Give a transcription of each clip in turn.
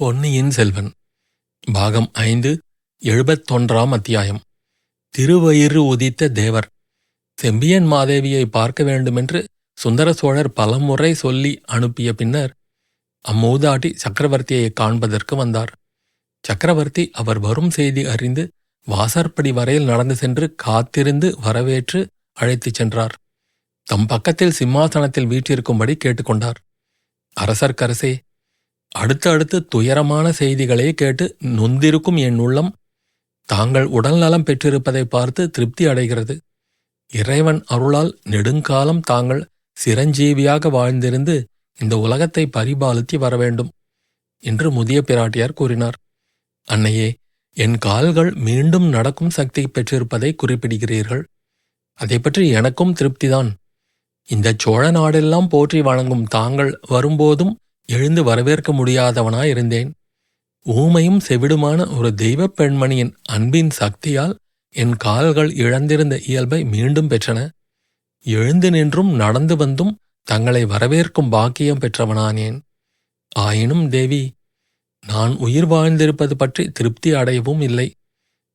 பொன்னியின் செல்வன் பாகம் ஐந்து எழுபத்தொன்றாம் அத்தியாயம். திருவயிறு உதித்த தேவர் செம்பியன் மாதேவியை பார்க்க வேண்டுமென்று சுந்தர சோழர் பலமுறை சொல்லி அனுப்பிய பின்னர் அம்மூதாட்டி சக்கரவர்த்தியை காண்பதற்கு வந்தார். சக்கரவர்த்தி அவர் வரும் செய்தி அறிந்து வாசற்படி வரையில் நடந்து சென்று காத்திருந்து வரவேற்று அழைத்துச் சென்றார். தம் பக்கத்தில் சிம்மாசனத்தில் வீற்றிருக்கும்படி கேட்டுக்கொண்டார். அரசர்க்கரசே அடுத்தடுத்து துயரமான செய்திகளே கேட்டு நொந்திருக்கும் என் உள்ளம் தாங்கள் உடல்நலம் பெற்றிருப்பதை பார்த்து திருப்தி அடைகிறது. இறைவன் அருளால் நெடுங்காலம் தாங்கள் சிரஞ்சீவியாக வாழ்ந்திருந்து இந்த உலகத்தை பரிபாலித்து வரவேண்டும் என்று முதிய பிராட்டியார் கூறினார். அன்னையே என் கால்கள் மீண்டும் நடக்கும் சக்தி பெற்றிருப்பதை குறிப்பிடுகிறீர்கள். அதை பற்றி எனக்கும் திருப்திதான். இந்த சோழ நாடெல்லாம் போற்றி வணங்கும் தாங்கள் வரும்போதும் எழுந்து வரவேற்க முடியாதவனாயிருந்தேன் ஊமையும் செவிடுமான ஒரு தெய்வப் பெண்மணியின் அன்பின் சக்தியால் என் கால்கள் இழந்திருந்த இயல்பை மீண்டும் பெற்றன. எழுந்து நின்றும் நடந்து வந்தும் தங்களை வரவேற்கும் பாக்கியம் பெற்றவனானேன். ஆயினும் தேவி நான் உயிர் வாழ்ந்திருப்பது பற்றி திருப்தி அடையவும் இல்லை.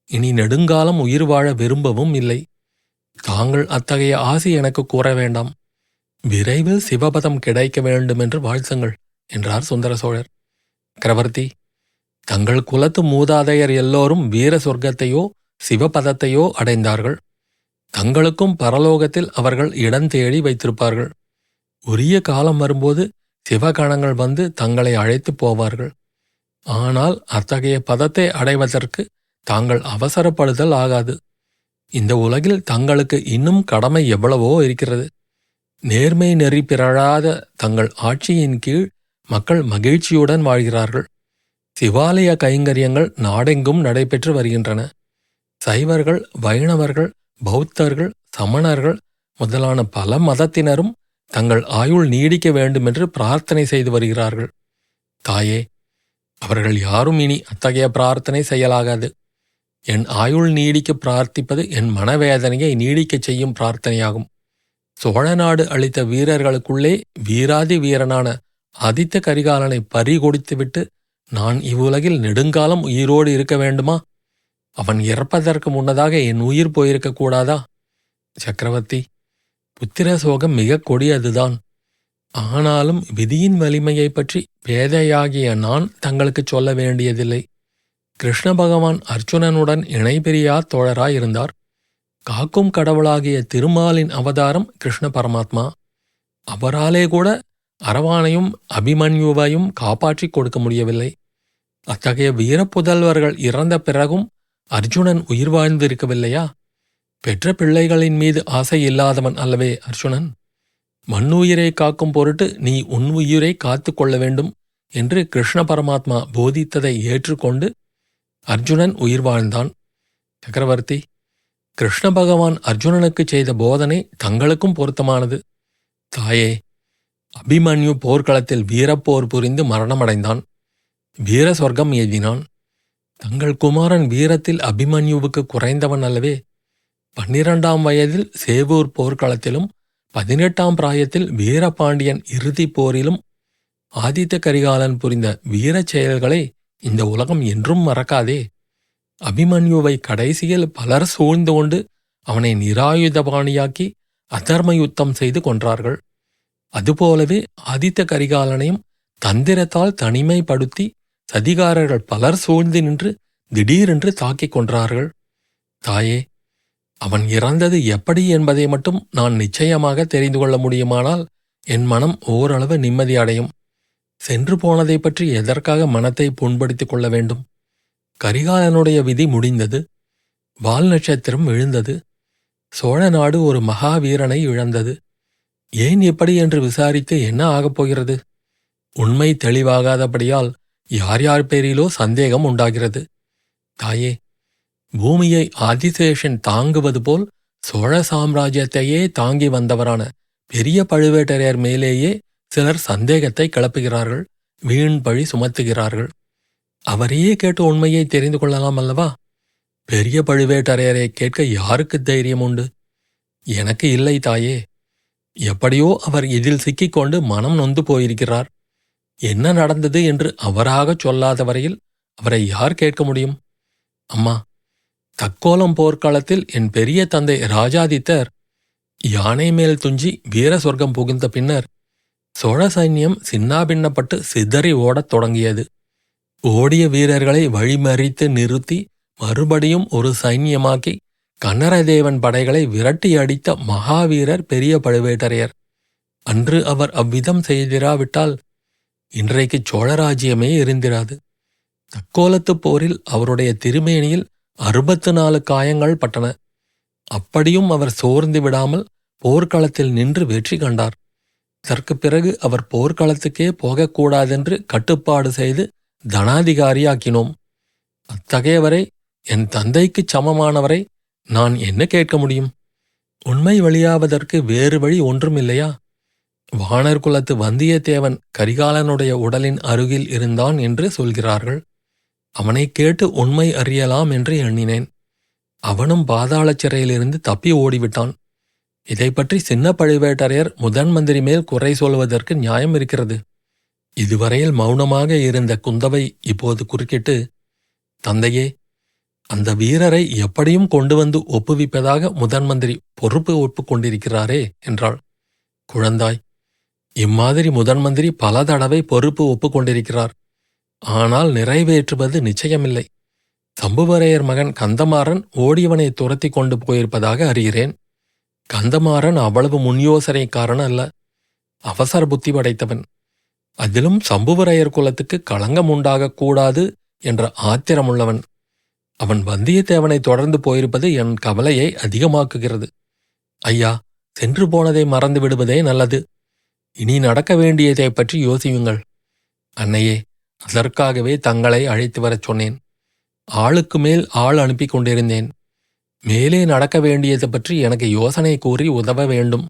இனி நெடுங்காலம் உயிர் வாழ விரும்பவும் இல்லை. தாங்கள் அத்தகைய ஆசை எனக்கு கூற வேண்டாம். விரைவில் சிவபதம் கிடைக்க வேண்டுமென்று வாழ்த்துங்கள். என்றார் சுந்தர சோழர். கிரவர்த்தி தங்கள் குலத்து மூதாதையர் எல்லோரும் வீர சொர்க்கத்தையோ சிவபதத்தையோ அடைந்தார்கள். தங்களுக்கும் பரலோகத்தில் அவர்கள் இடம் தேடி வைத்திருப்பார்கள். உரிய காலம் வரும்போது சிவகணங்கள் வந்து தங்களை அழைத்துப் போவார்கள். ஆனால் அத்தகைய பதத்தை அடைவதற்கு தாங்கள் அவசரப்படுதல் ஆகாது. இந்த உலகில் தங்களுக்கு இன்னும் கடமை எவ்வளவோ இருக்கிறது. நேர்மை நெறி பிறழாத தங்கள் ஆட்சியின் கீழ் மக்கள் மகிழ்ச்சியுடன் வாழ்கிறார்கள். சிவாலய கைங்கரியங்கள் நாடெங்கும் நடைபெற்று வருகின்றன. சைவர்கள் வைணவர்கள் பௌத்தர்கள் சமணர்கள் முதலான பல மதத்தினரும் தங்கள் ஆயுள் நீடிக்க வேண்டுமென்று பிரார்த்தனை செய்து வருகிறார்கள். தாயே அவர்கள் யாரும் இனி அத்தகைய பிரார்த்தனை செய்யலாகாது. என் ஆயுள் நீடிக்க பிரார்த்திப்பது என் மனவேதனையை நீடிக்கச் செய்யும் பிரார்த்தனையாகும். சோழ நாடு அளித்த வீரர்களுக்குள்ளே வீராதி வீரனான ஆதித்த கரிகாலனை பறிகொடுத்துவிட்டு நான் இவ்வுலகில் நெடுங்காலம் உயிரோடு இருக்க வேண்டுமா? அவன் இறப்பதற்கு முன்னதாக என் உயிர் போயிருக்க கூடாதா? சக்கரவர்த்தி புத்திர சோகம் மிக கொடியதுதான். ஆனாலும் விதியின் வலிமையைப் பற்றி பேதையாகிய நான் தங்களுக்கு சொல்ல வேண்டியதில்லை. கிருஷ்ண பகவான் அர்ச்சுனனுடன் இணைபிரியா தோழராயிருந்தார். காக்கும் கடவுளாகிய திருமாலின் அவதாரம் கிருஷ்ண பரமாத்மா. அவராலே கூட அரவானையும் அபிமன்யுவையும் காப்பாற்றிக் கொடுக்க முடியவில்லை. அத்தகைய வீரப்புதல்வர்கள் இறந்த பிறகும் அர்ஜுனன் உயிர் வாழ்ந்திருக்கவில்லையா? பெற்ற பிள்ளைகளின் மீது ஆசை இல்லாதவன் அல்லவே அர்ஜுனன். மண்ணுயிரை காக்கும் பொருட்டு நீ உன் உயிரை காத்து கொள்ள வேண்டும் என்று கிருஷ்ண பரமாத்மா போதித்ததை ஏற்றுக்கொண்டு அர்ஜுனன் உயிர் வாழ்ந்தான். சக்கரவர்த்தி கிருஷ்ண பகவான் அர்ஜுனனுக்கு செய்த போதனை தங்களுக்கும் பொருத்தமானது. தாயே அபிமன்யு போர்க்களத்தில் வீரப்போர் புரிந்து மரணமடைந்தான். வீர சொர்க்கம் எய்தினான் தங்கள் குமாரன் வீரத்தில் அபிமன்யுவுக்கு குறைந்தவன் அல்லவே பன்னிரண்டாம் வயதில் சேவூர் போர்க்களத்திலும் பதினெட்டாம் பிராயத்தில் வீரபாண்டியன் இறுதிப் போரிலும் ஆதித்த கரிகாலன் புரிந்த வீரச் செயல்களை இந்த உலகம் என்றும் மறக்காதே. அபிமன்யுவை கடைசியில் பலர் சூழ்ந்து கொண்டு அவனை நிராயுதபாணியாக்கி அதர்ம யுத்தம் செய்து கொன்றார்கள். அதுபோலவே ஆதித்த கரிகாலனையும் தந்திரத்தால் தனிமைப்படுத்தி சதிகாரர்கள் பலர் சூழ்ந்து நின்று திடீரென்று தாக்கிக் கொன்றார்கள். தாயே அவன் இறந்தது எப்படி என்பதை மட்டும் நான் நிச்சயமாக தெரிந்து கொள்ள முடியுமானால் என் மனம் ஓரளவு நிம்மதியடையும். சென்று போனதை பற்றி எதற்காக மனத்தை புண்படுத்திக் கொள்ள வேண்டும்? கரிகாலனுடைய விதி முடிந்தது. வால் நட்சத்திரம் விழுந்தது. சோழ நாடு ஒரு மகாவீரனை இழந்தது. ஏன் எப்படி என்று விசாரித்து என்ன ஆகப் போகிறது? உண்மை தெளிவாகாதபடியால் யார் யார் பேரிலோ சந்தேகம் உண்டாகிறது. தாயே பூமியை ஆதிசேஷன் தாங்குவது போல் சோழ சாம்ராஜ்யத்தையே தாங்கி வந்தவரான பெரிய பழுவேட்டரையர் மேலேயே சிலர் சந்தேகத்தை கிளப்புகிறார்கள் வீண் பழி சுமத்துகிறார்கள். அவரையே கேட்டு உண்மையை தெரிந்து கொள்ளலாம் அல்லவா? பெரிய பழுவேட்டரையரை கேட்க யாருக்கு தைரியம் உண்டு? எனக்கு இல்லை தாயே. எப்படியோ அவர் இதில் சிக்கிக்கொண்டு மனம் நொந்து போயிருக்கிறார். என்ன நடந்தது என்று அவராகச் சொல்லாத வரையில் அவரை யார் கேட்க முடியும்? அம்மா தக்கோலம் போர்க்காலத்தில் என் பெரிய தந்தை ராஜாதித்தர் யானை மேல் துஞ்சி வீர சொர்க்கம் புகுந்த பின்னர் சோழ சைன்யம் சின்னாபின்னப்பட்டு சிதறி ஓடத் தொடங்கியது. ஓடிய வீரர்களை வழிமறித்து நிறுத்தி மறுபடியும் ஒரு சைன்யமாக்கி கன்னரதேவன் படைகளை விரட்டி அடித்த மகாவீரர் பெரிய பழுவேட்டரையர். அன்று அவர் அவ்விதம் செய்திராவிட்டால் இன்றைக்கு சோழராஜ்யமே இருந்திராது. தக்கோலத்துப் போரில் அவருடைய திருமேனியில் அறுபத்து நாலு காயங்கள் பட்டன. அப்படியும் அவர் சோர்ந்து விடாமல் போர்க்களத்தில் நின்று வெற்றி கண்டார். இதற்குப் பிறகு அவர் போர்க்களத்துக்கே போகக்கூடாதென்று கட்டுப்பாடு செய்து தனாதிகாரியாக்கினோம். அத்தகையவரை என் தந்தைக்குச் சமமானவரை நான் என்ன கேட்க முடியும்? உண்மை வழியாவதற்கு வேறு வழி ஒன்றும் இல்லையா வானர் குலத்து வந்தியத்தேவன் கரிகாலனுடைய உடலின் அருகில் இருந்தான் என்று சொல்கிறார்கள். அவனைக் கேட்டு உண்மை அறியலாம் என்று எண்ணினேன். அவனும் பாதாள சிறையிலிருந்து தப்பி ஓடிவிட்டான். இதை பற்றி சின்ன பழுவேட்டரையர் முதன் மந்திரி மேல் குறை சொல்வதற்கு நியாயம் இருக்கிறது. இதுவரையில் மௌனமாக இருந்த குந்தவை இப்போது குறுக்கிட்டு தந்தையே அந்த வீரரை எப்படியும் கொண்டு வந்து ஒப்புவிப்பதாக முதன்மந்திரி பொறுப்பு ஒப்புக்கொண்டிருக்கிறாரே என்றாள். குழந்தாய் இம்மாதிரி முதன்மந்திரி பல தடவை பொறுப்பு ஒப்புக்கொண்டிருக்கிறார். ஆனால் நிறைவேற்றுவது நிச்சயமில்லை. சம்புவரையர் மகன் கந்தமாறன் ஓடியவனை துரத்தி கொண்டு போயிருப்பதாக அறிகிறேன். கந்தமாறன் அவ்வளவு முன்யோசனைக்காரன் அல்ல. அவசர புத்தி படைத்தவன். அதிலும் சம்புவரையர் குலத்துக்கு களங்கம் உண்டாகக்கூடாது என்ற ஆத்திரமுள்ளவன். அவன் வந்தியத்தேவனை தொடர்ந்து போயிருப்பது என் கவலையை அதிகமாக்குகிறது. ஐயா சென்று போனதை மறந்து விடுவதே நல்லது. இனி நடக்க வேண்டியதைப் பற்றி யோசியுங்கள். அன்னையே அதற்காகவே தங்களை அழைத்து வரச் சொன்னேன். ஆளுக்கு மேல் ஆள் அனுப்பி கொண்டிருந்தேன். மேலே நடக்க வேண்டியது பற்றி எனக்கு யோசனை கூறி உதவ வேண்டும்.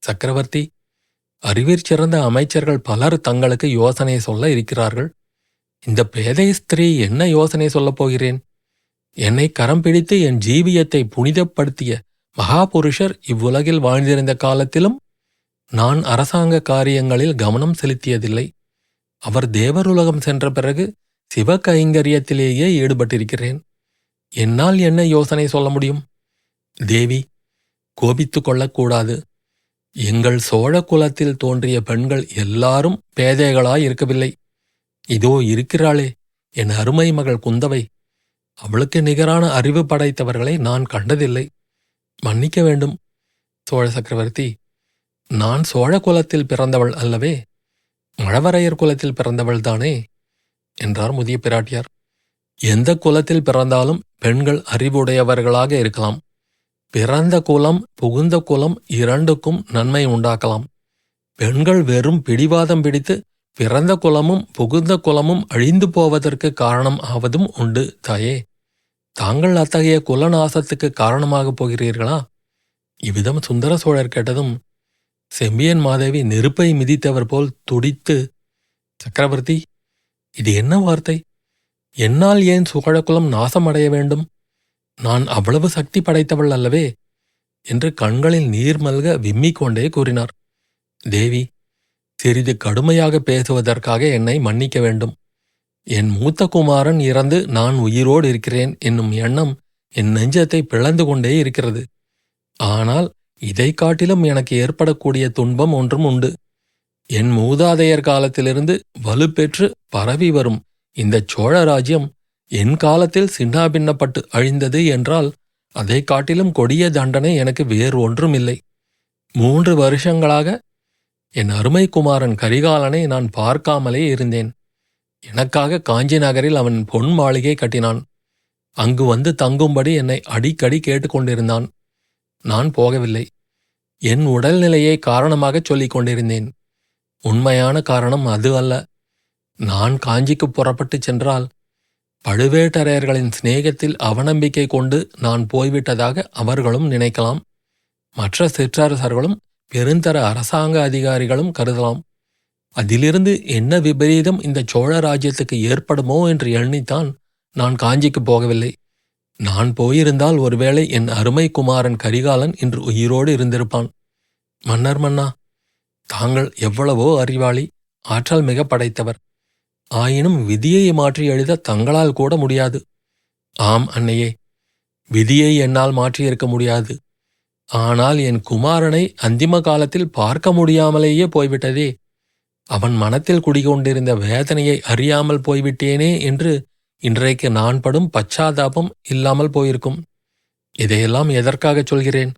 சக்கரவர்த்தி அறிவிற் சிறந்த அமைச்சர்கள் பலர் தங்களுக்கு யோசனை சொல்ல இருக்கிறார்கள். இந்த பேதை ஸ்திரீ என்ன யோசனை சொல்லப் போகிறேன்? என்னை கரம் பிடித்து என் ஜீவியத்தை புனிதப்படுத்திய மகாபுருஷர் இவ்வுலகில் வாழ்ந்திருந்த காலத்திலும் நான் அரசாங்க காரியங்களில் கவனம் செலுத்தியதில்லை. அவர் தேவருலகம் சென்ற பிறகு சிவ கைங்கரியத்திலேயே ஈடுபட்டிருக்கிறேன். என்னால் என்ன யோசனை சொல்ல முடியும்? தேவி கோபித்துக் கொள்ளக்கூடாது. எங்கள் சோழ குலத்தில் தோன்றிய பெண்கள் எல்லாரும் பேதைகளாய் இருக்கவில்லை. இதோ இருக்கிறாளே என் அருமை மகள் குந்தவை அவளுக்கு நிகரான அறிவு படைத்தவர்களை நான் கண்டதில்லை. மன்னிக்க வேண்டும் சோழ சக்கரவர்த்தி. நான் சோழ குலத்தில் பிறந்தவள் அல்லவே மழவரையர் குலத்தில் பிறந்தவள்தானே என்றார் முதிய பிராட்டியார். எந்த குலத்தில் பிறந்தாலும் பெண்கள் அறிவுடையவர்களாக இருக்கலாம். பிறந்த குலம் புகுந்த குலம் இரண்டுக்கும் நன்மை உண்டாக்கலாம். பெண்கள் வெறும் பிடிவாதம் பிடித்து பிறந்த குலமும் புகுந்த குலமும் அழிந்து போவதற்கு காரணம் ஆவதும் உண்டு தாயே. தாங்கள் அத்தகைய குலநாசத்துக்கு காரணமாகப் போகிறீர்களா? இவ்விதம் சுந்தர சோழர் கேட்டதும் செம்பியன் மாதேவி நெருப்பை மிதித்தவர் போல் துடித்து சக்கரவர்த்தி இது என்ன வார்த்தை? என்னால் ஏன் சுகழகுலம் நாசமடைய வேண்டும்? நான் அவ்வளவு சக்தி படைத்தவள் அல்லவே? என்று கண்களில் நீர் மல்க விம்மிக் கொண்டே கூறினார். தேவி சிறிது கடுமையாக பேசுவதற்காக என்னை மன்னிக்க வேண்டும். என் மூத்த குமாரன் இறந்து நான் உயிரோடு இருக்கிறேன் என்னும் எண்ணம் என் நெஞ்சத்தை பிளந்து கொண்டே இருக்கிறது. ஆனால் இதைக் காட்டிலும் எனக்கு ஏற்படக்கூடிய துன்பம் ஒன்றும் உண்டு. என் மூதாதையர் காலத்திலிருந்து வலுப்பெற்று பரவி வரும் இந்த சோழ ராஜ்யம் என் காலத்தில் சின்னாபின்னப்பட்டு அழிந்தது என்றால் அதைக் காட்டிலும் கொடிய தண்டனை எனக்கு வேறு ஒன்றும் இல்லை மூன்று வருஷங்களாக என் அருமை குமாரன் கரிகாலனை நான் பார்க்காமலே இருந்தேன். எனக்காக காஞ்சி நகரில் அவன் பொன் மாளிகை கட்டினான். அங்கு வந்து தங்கும்படி என்னை அடிக்கடி கேட்டுக்கொண்டிருந்தான் நான் போகவில்லை. என் உடல்நிலையை காரணமாகச் சொல்லிக் கொண்டிருந்தேன். உண்மையான காரணம் அது அல்ல. நான் காஞ்சிக்கு புறப்பட்டுச் சென்றால் பழுவேட்டரையர்களின் சிநேகத்தில் அவநம்பிக்கை கொண்டு நான் போய்விட்டதாக அவர்களும் நினைக்கலாம். மற்ற சிற்றரசர்களும் பெருந்தர அரசாங்க அதிகாரிகளும் கருதலாம். அதிலிருந்து என்ன விபரீதம் இந்த சோழ ராஜ்யத்துக்கு ஏற்படுமோ என்று எண்ணித்தான் நான் காஞ்சிக்கு போகவில்லை. நான் போயிருந்தால் ஒருவேளை என் அருமை குமாரன் கரிகாலன் இன்று உயிரோடு இருந்திருப்பான். மன்னர் மன்னா தாங்கள் எவ்வளவோ அறிவாளி ஆற்றல் மிக படைத்தவர். ஆயினும் விதியை மாற்றி எழுத தங்களால் கூட முடியாது. ஆம் அன்னையே விதியை என்னால் மாற்றியிருக்க முடியாது. ஆனால் என் குமாரனை அந்திம காலத்தில் பார்க்க முடியாமலேயே போய்விட்டதே. அவன் மனத்தில் குடிகொண்டிருந்த வேதனையை அறியாமல் போய்விட்டேனே என்று இன்றைக்கு நான் படும் பச்சாதாபம் இல்லாமல் போயிருக்கும். இதையெல்லாம் எதற்காகச் சொல்கிறேன்?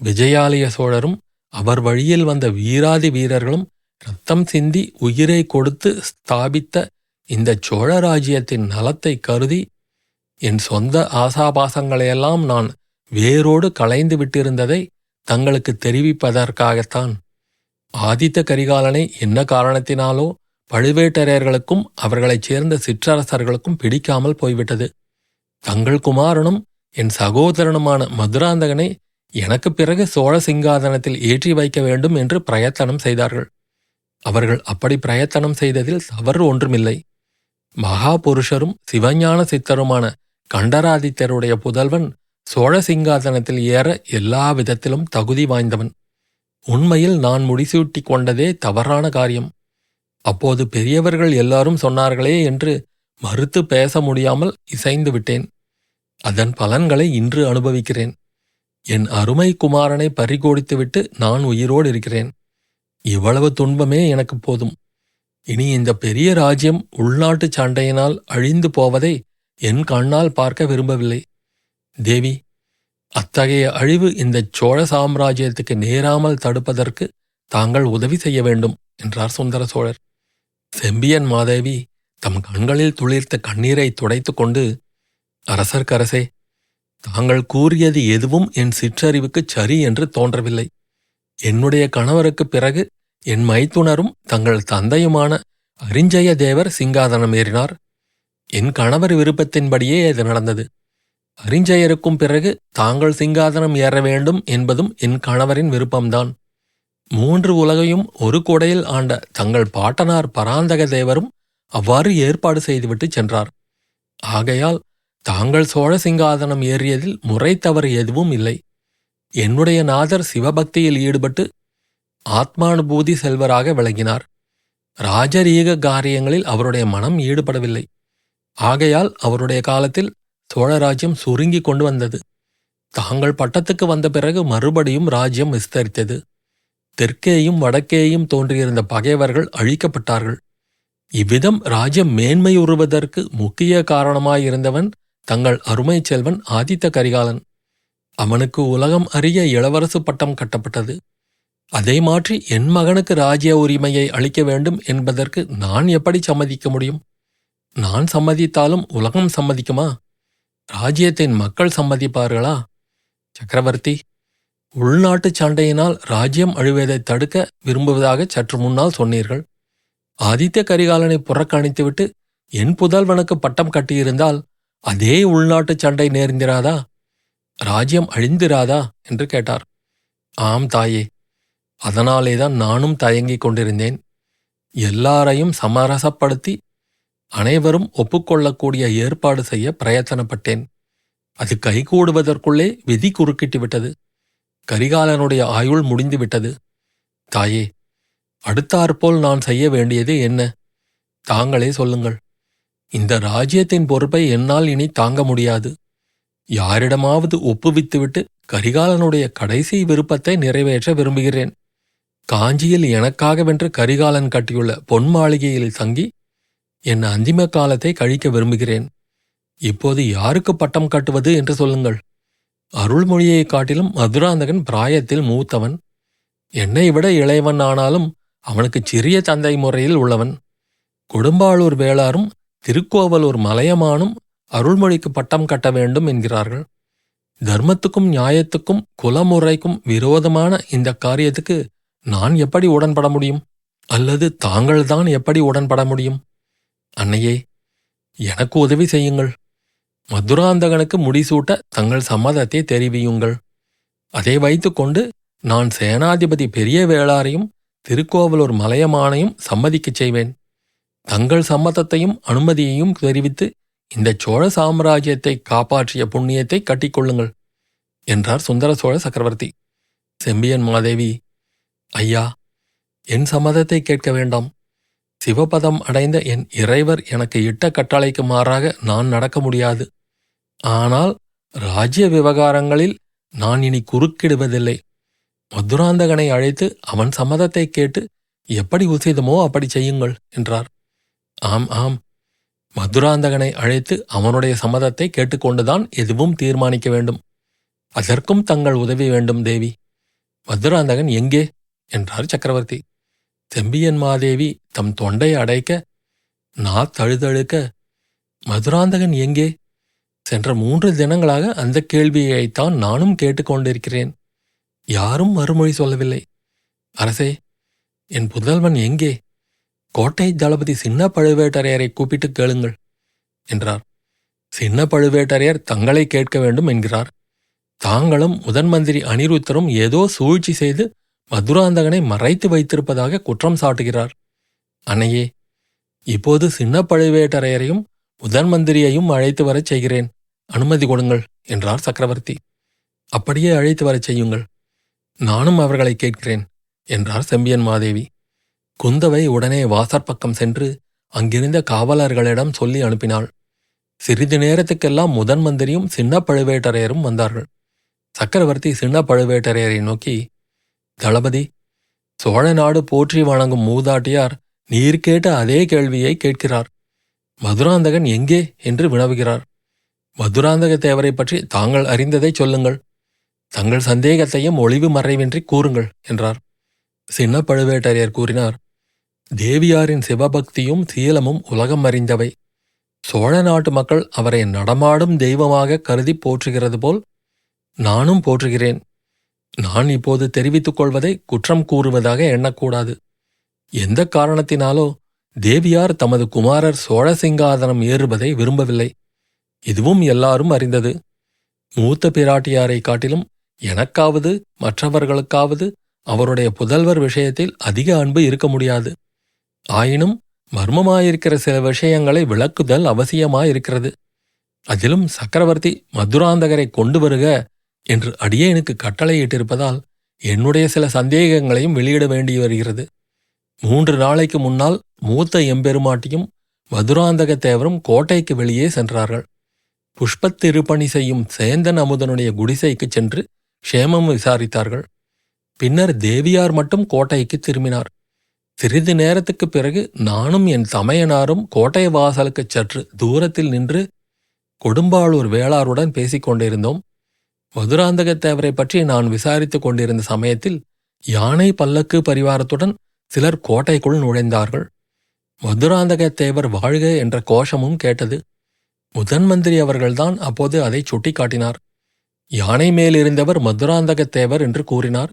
விஜயாலய சோழரும் அவர் வழியில் வந்த வீராதி வீரர்களும் ரத்தம் சிந்தி உயிரை கொடுத்து ஸ்தாபித்த இந்த சோழ ராஜ்யத்தின் நலத்தை கருதி என் சொந்த ஆசாபாசங்களையெல்லாம் நான் வேரோடு களைந்து விட்டிருந்ததை தங்களுக்கு தெரிவிப்பதற்காகத்தான். ஆதித்த கரிகாலனை என்ன காரணத்தினாலோ பழுவேட்டரையர்களுக்கும் அவர்களைச் சேர்ந்த சிற்றரசர்களுக்கும் பிடிக்காமல் போய்விட்டது. தங்கள் குமாரனும் என் சகோதரனுமான மதுராந்தகனை எனக்குப் பிறகு சோழ சிங்காதனத்தில் ஏற்றி வைக்க வேண்டும் என்று பிரயத்தனம் செய்தார்கள். அவர்கள் அப்படி பிரயத்தனம் செய்ததில் தவறு ஒன்றுமில்லை. மகா புருஷரும் சிவஞான சித்தருமான கண்டராதித்தருடைய புதல்வன் சோழ சிங்காதனத்தில் ஏற எல்லா விதத்திலும் தகுதி வாய்ந்தவன். உண்மையில் நான் முடிசூட்டி கொண்டதே தவறான காரியம். அப்போது பெரியவர்கள் எல்லாரும் சொன்னார்களே என்று மறுத்து பேச முடியாமல் இசைந்து விட்டேன். அதன் பலன்களை இன்று அனுபவிக்கிறேன். என் அருமை குமாரனை பறிகோடித்துவிட்டு நான் உயிரோடு இருக்கிறேன். இவ்வளவு துன்பமே எனக்கு போதும். இனி இந்த பெரிய ராஜ்யம் உள்நாட்டுச் சண்டையினால் அழிந்து போவதை என் கண்ணால் பார்க்க விரும்பவில்லை. தேவி அத்தகைய அழிவு இந்த சோழ சாம்ராஜ்யத்துக்கு நேராமல் தடுப்பதற்கு தாங்கள் உதவி செய்ய வேண்டும் என்றார் சுந்தர சோழர். செம்பியன் மாதேவி தம் கண்களில் துளிர்த்த கண்ணீரை துடைத்து கொண்டு அரசர்க்கரசே தாங்கள் கூறியது எதுவும் என் சிற்றறிவுக்குச் சரி என்று தோன்றவில்லை. என்னுடைய கணவருக்குப் பிறகு என் மைத்துனரும் தங்கள் தந்தையுமான அரிஞ்சய தேவர் சிங்காதனம் ஏறினார். என் கணவர் விருப்பத்தின்படியே இது நடந்தது. அறிஞ்சயருக்கும் பிறகு தாங்கள் சிங்காதனம் ஏற வேண்டும் என்பதும் என் கணவரின் விருப்பம்தான். மூன்று உலகையும் ஒரு கொடையில் ஆண்ட தங்கள் பாட்டனார் பராந்தக தேவரும் அவ்வாறு ஏற்பாடு செய்துவிட்டு சென்றார். ஆகையால் தாங்கள் சோழ சிங்காதனம் ஏறியதில் முறை தவறு எதுவும் இல்லை. என்னுடைய நாதர் சிவபக்தியில் ஈடுபட்டு ஆத்மானுபூதி செல்வராக விளங்கினார். ராஜரீக காரியங்களில் அவருடைய மனம் ஈடுபடவில்லை. ஆகையால் அவருடைய காலத்தில் சோழராஜ்யம் சுருங்கி கொண்டு வந்தது. தாங்கள் பட்டத்துக்கு வந்த பிறகு மறுபடியும் ராஜ்யம் விஸ்தரித்தது. தெற்கேயும் வடக்கேயும் தோன்றியிருந்த பகைவர்கள் அழிக்கப்பட்டார்கள். இவ்விதம் ராஜ்யம் மேன்மையுறுவதற்கு முக்கிய காரணமாயிருந்தவன் தங்கள் அருமை செல்வன் ஆதித்த கரிகாலன். அவனுக்கு உலகம் அறிய இளவரசு பட்டம் கட்டப்பட்டது. அதை மாற்றி என் மகனுக்கு ராஜ்ய உரிமையை அளிக்க வேண்டும் என்பதற்கு நான் எப்படி சம்மதிக்க முடியும்? நான் சம்மதித்தாலும் உலகம் சம்மதிக்குமா? ராஜ்யத்தின் மக்கள் சம்மதிப்பார்களா? சக்கரவர்த்தி உள்நாட்டுச் சண்டையினால் ராஜ்யம் அழிவதை தடுக்க விரும்புவதாக சற்று முன்னால் சொன்னீர்கள். ஆதித்ய கரிகாலனை புறக்கணித்துவிட்டு என் புதல்வனுக்கு பட்டம் கட்டியிருந்தால் அதே உள்நாட்டுச் சண்டை நேர்ந்திராதா? ராஜ்யம் அழிந்திராதா? என்று கேட்டார். ஆம் தாயே அதனாலேதான் நானும் தயங்கிக் கொண்டிருந்தேன். எல்லாரையும் சமரசப்படுத்தி அனைவரும் ஒப்புக்கொள்ளக்கூடிய ஏற்பாடு செய்ய பிரயத்தனப்பட்டேன். அது கைகூடுவதற்குள்ளே விதி குறுக்கிட்டு விட்டது கரிகாலனுடைய ஆயுள் முடிந்து விட்டது தாயே அடுத்தாற்போல் நான் செய்ய வேண்டியது என்ன? தாங்களே சொல்லுங்கள். இந்த ராஜ்யத்தின் பொறுப்பை என்னால் இனி தாங்க முடியாது. யாரிடமாவது ஒப்புவித்துவிட்டு கரிகாலனுடைய கடைசி விருப்பத்தை நிறைவேற்ற விரும்புகிறேன். காஞ்சியில் எனக்காகவென்று கரிகாலன் கட்டியுள்ள பொன் மாளிகையில் தங்கி என் அந்திம காலத்தை கழிக்க விரும்புகிறேன். இப்போது யாருக்கு பட்டம் கட்டுவது என்று சொல்லுங்கள். அருள்மொழியைக் காட்டிலும் மதுராந்தகன் பிராயத்தில் மூத்தவன். என்னை விட இளையவன் ஆனாலும் அவனுக்கு சிறிய தந்தை முறையில் உள்ளவன். கொடும்பாளூர் வேளாரும் திருக்கோவலூர் மலையமானும் அருள்மொழிக்கு பட்டம் கட்ட வேண்டும் என்கிறார்கள். தர்மத்துக்கும் நியாயத்துக்கும் குலமுறைக்கும் விரோதமான இந்த காரியத்துக்கு நான் எப்படி உடன்பட முடியும்? அல்லது தாங்கள்தான் எப்படி உடன்பட முடியும்? அன்னையே எனக்கு உதவி செய்யுங்கள். மதுராந்தகனுக்கு முடிசூட்ட தங்கள் சம்மதத்தை தெரிவியுங்கள். அதை வைத்துக்கொண்டு நான் சேனாதிபதி பெரிய வேளாரையும் திருக்கோவலூர் மலையமானையும் சம்மதிக்கச் செய்வேன். தங்கள் சம்மதத்தையும் அனுமதியையும் தெரிவித்து இந்த சோழ சாம்ராஜ்யத்தை காப்பாற்றிய புண்ணியத்தை கட்டிக்கொள்ளுங்கள் என்றார் சுந்தர சோழ சக்கரவர்த்தி. செம்பியன் மாதேவி ஐயா என் சம்மதத்தை கேட்க வேண்டாம். சிவபதம் அடைந்த என் இறைவர் எனக்கு இட்ட கட்டளைக்கு மாறாக நான் நடக்க முடியாது. ஆனால் ராஜ்ய விவகாரங்களில் நான் இனி குறுக்கிடுவதில்லை. மதுராந்தகனை அழைத்து அவன் சம்மதத்தை கேட்டு எப்படி உசிதமோ அப்படி செய்யுங்கள் என்றார். ஆம் ஆம். மதுராந்தகனை அழைத்து அவனுடைய சம்மதத்தை கேட்டுக்கொண்டுதான் எதுவும் தீர்மானிக்க வேண்டும். அதற்கும் தங்கள் உதவி வேண்டும் தேவி. மதுராந்தகன் எங்கே? என்றார் சக்கரவர்த்தி. செம்பியன் மாதேவி தம் தொண்டை அடைக்க நா தழுதழுக்க மதுராந்தகன் எங்கே? சென்ற மூன்று தினங்களாக அந்த கேள்வியைத்தான் நானும் கேட்டுக்கொண்டிருக்கிறேன். யாரும் மறுமொழி சொல்லவில்லை. அரசே என் புதல்வன் எங்கே? கோட்டை தளபதி சின்ன பழுவேட்டரையரை கூப்பிட்டு கேளுங்கள் என்றார். சின்ன பழுவேட்டரையர் தங்களை கேட்க வேண்டும் என்கிறார். தாங்களும் முதன் மந்திரி அனிருத்தரும் ஏதோ சூழ்ச்சி செய்து மதுராந்தகனை மறைத்து வைத்திருப்பதாக குற்றம் சாட்டுகிறார். அன்னையே இப்போது சின்ன பழுவேட்டரையரையும் முதன் மந்திரியையும் அழைத்து வரச் செய்கிறேன். அனுமதி கொடுங்கள் என்றார் சக்கரவர்த்தி. அப்படியே அழைத்து வரச் செய்யுங்கள். நானும் அவர்களை கேட்கிறேன் என்றார் செம்பியன் மாதேவி. குந்தவை உடனே வாசற்பக்கம் சென்று அங்கிருந்த காவலர்களிடம் சொல்லி அனுப்பினாள். சிறிது நேரத்துக்கெல்லாம் முதன் மந்திரியும் சின்ன பழுவேட்டரையரும் வந்தார்கள். சக்கரவர்த்தி சின்ன பழுவேட்டரையரை நோக்கி தளபதி சோழ நாடு போற்றி வணங்கும் மூதாட்டியார் நீர் கேட்ட அதே கேள்வியை கேட்கிறார். மதுராந்தகன் எங்கே என்று வினவுகிறார். மதுராந்தக தேவரை பற்றி தாங்கள் அறிந்ததை சொல்லுங்கள். தங்கள் சந்தேகத்தையும் ஒளிவு மறைவின்றி கூறுங்கள் என்றார். சின்ன பழுவேட்டரையர் கூறினார் தேவியாரின் சிவபக்தியும் சீலமும் உலகம் அறிந்தவை. சோழ நாட்டு மக்கள் அவரை நடமாடும் தெய்வமாக கருதி போற்றுகிறது போல் நானும் போற்றுகிறேன். நான் இப்போது தெரிவித்துக் கொள்வதை குற்றம் கூறுவதாக எண்ணக்கூடாது. எந்த காரணத்தினாலோ தேவியார் தமது குமாரர் சோழ சிங்காதனம் ஏறுவதை விரும்பவில்லை. இதுவும் எல்லாரும் அறிந்தது. மூத்த பிராட்டியாரை காட்டிலும் எனக்காவது மற்றவர்களுக்காவது அவருடைய புதல்வர் விஷயத்தில் அதிக அன்பு இருக்க முடியாது. ஆயினும் மர்மமாயிருக்கிற சில விஷயங்களை விளக்குதல் அவசியமாயிருக்கிறது. அதிலும் சக்கரவர்த்தி மதுராந்தகரை கொண்டு வருக என்று அடியேனுக்கு கட்டளையிட்டிருப்பதால் என்னுடைய சில சந்தேகங்களையும் வெளியிட வேண்டி வருகிறது. மூன்று நாளைக்கு முன்னால் மூத்த எம்பெருமாட்டியும் மதுராந்தக தேவரும் கோட்டைக்கு வெளியே சென்றார்கள். புஷ்பத்திருப்பணி செய்யும் சேந்தன் அமுதனுடைய குடிசைக்குச் சென்று க்ஷேமம் விசாரித்தார்கள். பின்னர் தேவியார் மட்டும் கோட்டைக்கு திரும்பினார். சிறிது நேரத்துக்குப் பிறகு நானும் என் தமையனாரும் கோட்டை வாசலுக்குச் சற்று தூரத்தில் நின்று கொடும்பாளூர் வேளாருடன் பேசிக் கொண்டிருந்தோம் மதுராந்தகத்தேவரை பற்றி நான் விசாரித்துக் கொண்டிருந்த சமயத்தில் யானை பல்லக்கு பரிவாரத்துடன் சிலர் கோட்டைக்குள் நுழைந்தார்கள். மதுராந்தகத்தேவர் வாழ்க என்ற கோஷமும் கேட்டது. முதன் மந்திரி அவர்கள்தான் அப்போது அதை சுட்டிக்காட்டினார். யானை மேலிருந்தவர் மதுராந்தகத்தேவர் என்று கூறினார்.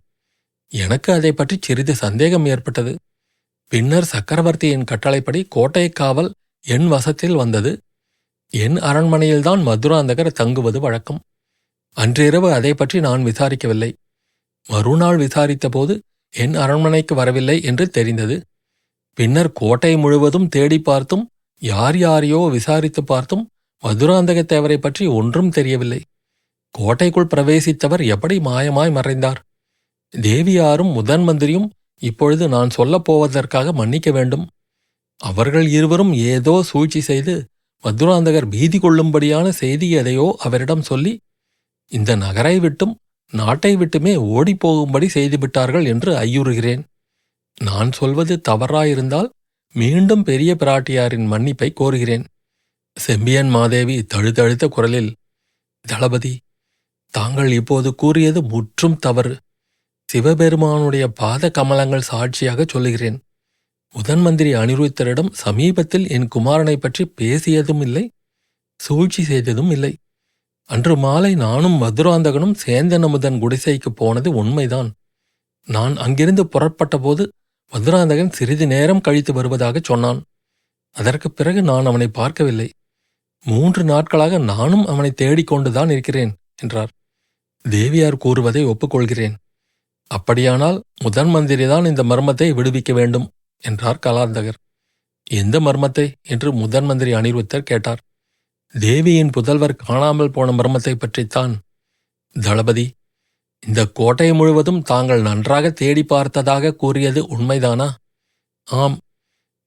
எனக்கு அதை பற்றி சிறிது சந்தேகம் ஏற்பட்டது. பின்னர் சக்கரவர்த்தியின் கட்டளைப்படி கோட்டை காவல் என் வசத்தில் வந்தது. என் அரண்மனையில்தான் மதுராந்தகர் தங்குவது வழக்கம். அன்றிரவு அதை பற்றி நான் விசாரிக்கவில்லை. மறுநாள் விசாரித்தபோது என் அரண்மனைக்கு வரவில்லை என்று தெரிந்தது. பின்னர் கோட்டை முழுவதும் தேடி பார்த்தும் யார் யாரையோ விசாரித்து பார்த்தும் மதுராந்தகத்தேவரை பற்றி ஒன்றும் தெரியவில்லை. கோட்டைக்குள் பிரவேசித்தவர் எப்படி மாயமாய் மறைந்தார்? தேவியாரும் முதன் மந்திரியும் இப்பொழுது நான் சொல்லப் போவதற்காக மன்னிக்க வேண்டும். அவர்கள் இருவரும் ஏதோ சூழ்ச்சி செய்து மதுராந்தகர் பீதி கொள்ளும்படியான செய்தி எதையோ அவரிடம் சொல்லி இந்த நகரை விட்டும் நாட்டை விட்டுமே ஓடிப்போகும்படி செய்துவிட்டார்கள் என்று ஐயுறுகிறேன். நான் சொல்வது தவறாயிருந்தால் மீண்டும் பெரிய பிராட்டியாரின் மன்னிப்பை கோருகிறேன். செம்பியன் மாதேவி தழுதழுத்த குரலில் தளபதி தாங்கள் இப்போது கூறியது முற்றும் தவறு. சிவபெருமானுடைய பாத கமலங்கள் சாட்சியாக சொல்லுகிறேன். முதன் மந்திரி அனிருத்தரிடம் சமீபத்தில் என் குமாரனை பற்றி பேசியதும் இல்லை சூழ்ச்சி செய்ததும் இல்லை. அன்று மாலை நானும் மதுராந்தகனும் சேந்தனமுதன் குடிசைக்கு போனது உண்மைதான். நான் அங்கிருந்து புறப்பட்டபோது மதுராந்தகன் சிறிது நேரம் கழித்து வருவதாகச் சொன்னான். அதற்குப் பிறகு நான் அவனை பார்க்கவில்லை. மூன்று நாட்களாக நானும் அவனை தேடிக்கொண்டுதான் இருக்கிறேன் என்றார். தேவியார் கூறுவதை ஒப்புக்கொள்கிறேன். அப்படியானால் முதன் மந்திரிதான் இந்த மர்மத்தை விடுவிக்க வேண்டும் என்றார் கலாந்தகர். எந்த மர்மத்தை? என்று முதன் மந்திரி அனிருத்தர் கேட்டார். தேவியின் புதல்வர் காணாமல் போன மர்மத்தை பற்றித்தான். தளபதி இந்த கோட்டை முழுவதும் தாங்கள் நன்றாக தேடி பார்த்ததாக கூறியது உண்மைதானா? ஆம்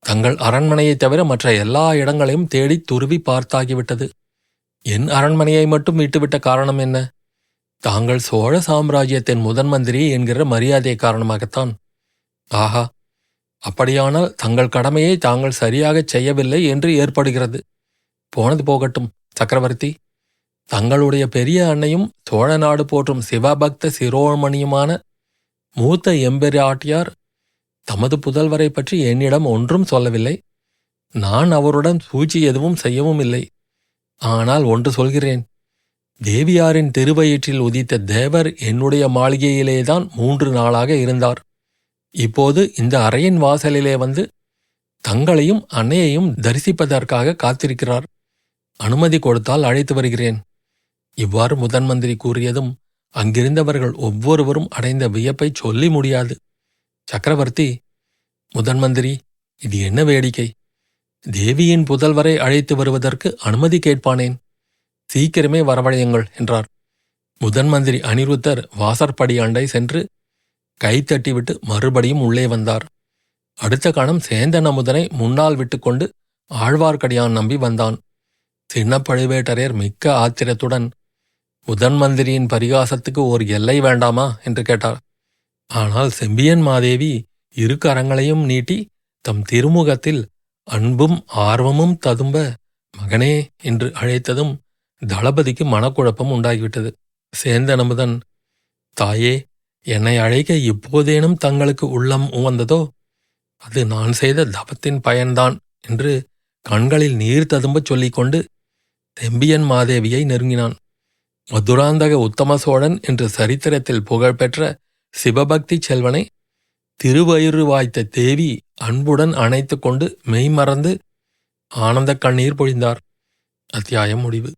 தங்கள் அரண்மனையைத் தவிர மற்ற எல்லா இடங்களையும் தேடி துருவி பார்த்தாகிவிட்டது. என் அரண்மனையை மட்டும் விட்டுவிட்ட காரணம் என்ன? தாங்கள் சோழ சாம்ராஜ்யத்தின் முதன் மந்திரி என்கிற மரியாதை காரணமாகத்தான். ஆஹா அப்படியானால் தங்கள் கடமையை தாங்கள் சரியாகச் செய்யவில்லை என்று ஏற்படுகிறது. போனது போகட்டும். சக்கரவர்த்தி தங்களுடைய பெரிய அன்னையும் சோழ நாடு போற்றும் சிவபக்த சிரோமணியுமான மூத்த எம்பெராட்டியார் தமது புதல்வரை பற்றி என்னிடம் ஒன்றும் சொல்லவில்லை. நான் அவருடன் சூழ்ச்சி எதுவும் செய்யவும் இல்லை. ஆனால் ஒன்று சொல்கிறேன். தேவியாரின் திருவயிற்றில் உதித்த தேவர் என்னுடைய மாளிகையிலேதான் மூன்று நாளாக இருந்தார். இப்போது இந்த அறையின் வாசலிலே வந்து தங்களையும் அன்னையையும் தரிசிப்பதற்காக காத்திருக்கிறார். அனுமதி கொடுத்தால் அழைத்து வருகிறேன். இவ்வாறு முதன் மந்திரி கூறியதும் அங்கிருந்தவர்கள் ஒவ்வொருவரும் அடைந்த வியப்பை சொல்லி முடியாது. சக்கரவர்த்தி முதன் மந்திரி இது என்ன வேடிக்கை? தேவியின் புதல்வரை அழைத்து வருவதற்கு அனுமதி கேட்பானேன். சீக்கிரமே வரவழையுங்கள் என்றார். முதன் மந்திரி அனிருத்தர் வாசற்படியாண்டை சென்று கைத்தட்டிவிட்டு மறுபடியும் உள்ளே வந்தார். அடுத்த கணம் சேந்தன் அமுதனை முன்னால் விட்டுக்கொண்டு ஆழ்வார்க்கடியான் நம்பி வந்தான். சின்ன பழுவேட்டரையர் மிக்க ஆத்திரத்துடன் முதன் மந்திரியின் பரிகாசத்துக்கு ஒரு எல்லை வேண்டாமா? என்று கேட்டார். ஆனால் செம்பியன் மாதேவி இரு கரங்களையும் நீட்டி தம் திருமுகத்தில் அன்பும் ஆர்வமும் ததும்ப மகனே என்று அழைத்ததும் தளபதிக்கு மனக்குழப்பம் உண்டாகிவிட்டது. சேந்தன் தாயே என்னை அழைக்க இப்போதேனும் தங்களுக்கு உள்ளம் உவந்ததோ? அது நான் செய்த தபத்தின் பயன்தான் என்று கண்களில் நீர் ததும்பச் சொல்லிக்கொண்டு செம்பியன் மாதேவியை நெருங்கினான். மதுராந்தக உத்தம சோழன் என்று சரித்திரத்தில் புகழ்பெற்ற சிவபக்தி செல்வனை திருவயிறு வாய்த்த தேவி அன்புடன் அணைத்து கொண்டு மெய்மறந்து ஆனந்தக் கண்ணீர் பொழிந்தார். அத்தியாயம் முடிவு.